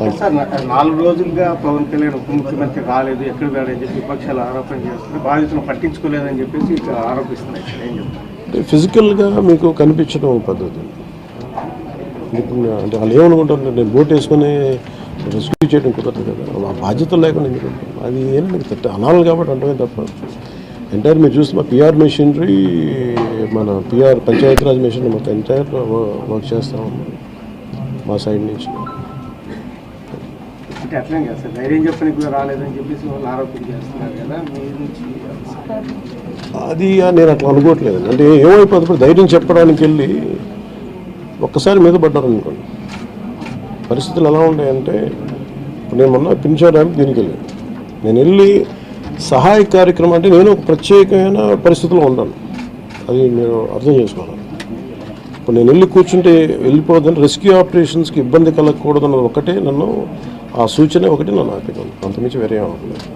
నా- నాలుగు రోజులుగా పవన్ కళ్యాణ్ ఉప ముఖ్యమంత్రి రాలేదు ఎక్కడ వెళ్ళని చెప్పి విపక్షాలు ఆరోపణ చేస్తున్నాయి బాధితులను పట్టించుకోలేదని చెప్పేసి ఏం చెప్తారు? అంటే ఫిజికల్గా మీకు కనిపించడం పద్ధతి. ఇప్పుడు అంటే వాళ్ళు ఏమనుకుంటారు నేను బోట్ వేసుకొని రెస్క్యూ చేయడం కుదరదు కదా. ఆ బాధ్యత లేకుండా ఎందుకు ఉంటాం? అది తిట్ట అనాలి కాబట్టి అంటమే తప్ప. ఎంటైర్ మీరు చూస్తే మా పిఆర్ మెషినరీ మన పిఆర్ పంచాయతీరాజ్ మెషినరీ మొత్తం ఎంటైర్ వర్క్ చేస్తా ఉన్నాం మా సైడ్ నుంచి. అంటే అట్లనే కదా సార్ ధైర్యం చెప్పని కూడా రాలేదని చెప్పేసి వాళ్ళు ఆరోపణ చేస్తున్నారు కదా మీ నుంచి అది నేను అట్లా అనుకోవట్లేదు. అంటే ఏమైపోతుంది ఇప్పుడు ధైర్యం చెప్పడానికి వెళ్ళి ఒక్కసారి మీద పడ్డారు అనుకోండి పరిస్థితులు ఎలా ఉన్నాయంటే ఇప్పుడు నేను మొన్న పింఛా దీనికి వెళ్ళాను. నేను వెళ్ళి సహాయ కార్యక్రమం అంటే నేను ఒక ప్రత్యేకమైన పరిస్థితిలో ఉన్నాను. అది మీరు అర్థం చేసుకోవాలి. ఇప్పుడు నేను వెళ్ళి కూర్చుంటే వెళ్ళిపోదని రెస్క్యూ ఆపరేషన్స్కి ఇబ్బంది కలగకూడదన్నది ఒకటే. నన్ను ఆ సూచన ఒకటి నన్ను ఆపేదాను అంతమించి వేరే ఏం అవ్వలేదు.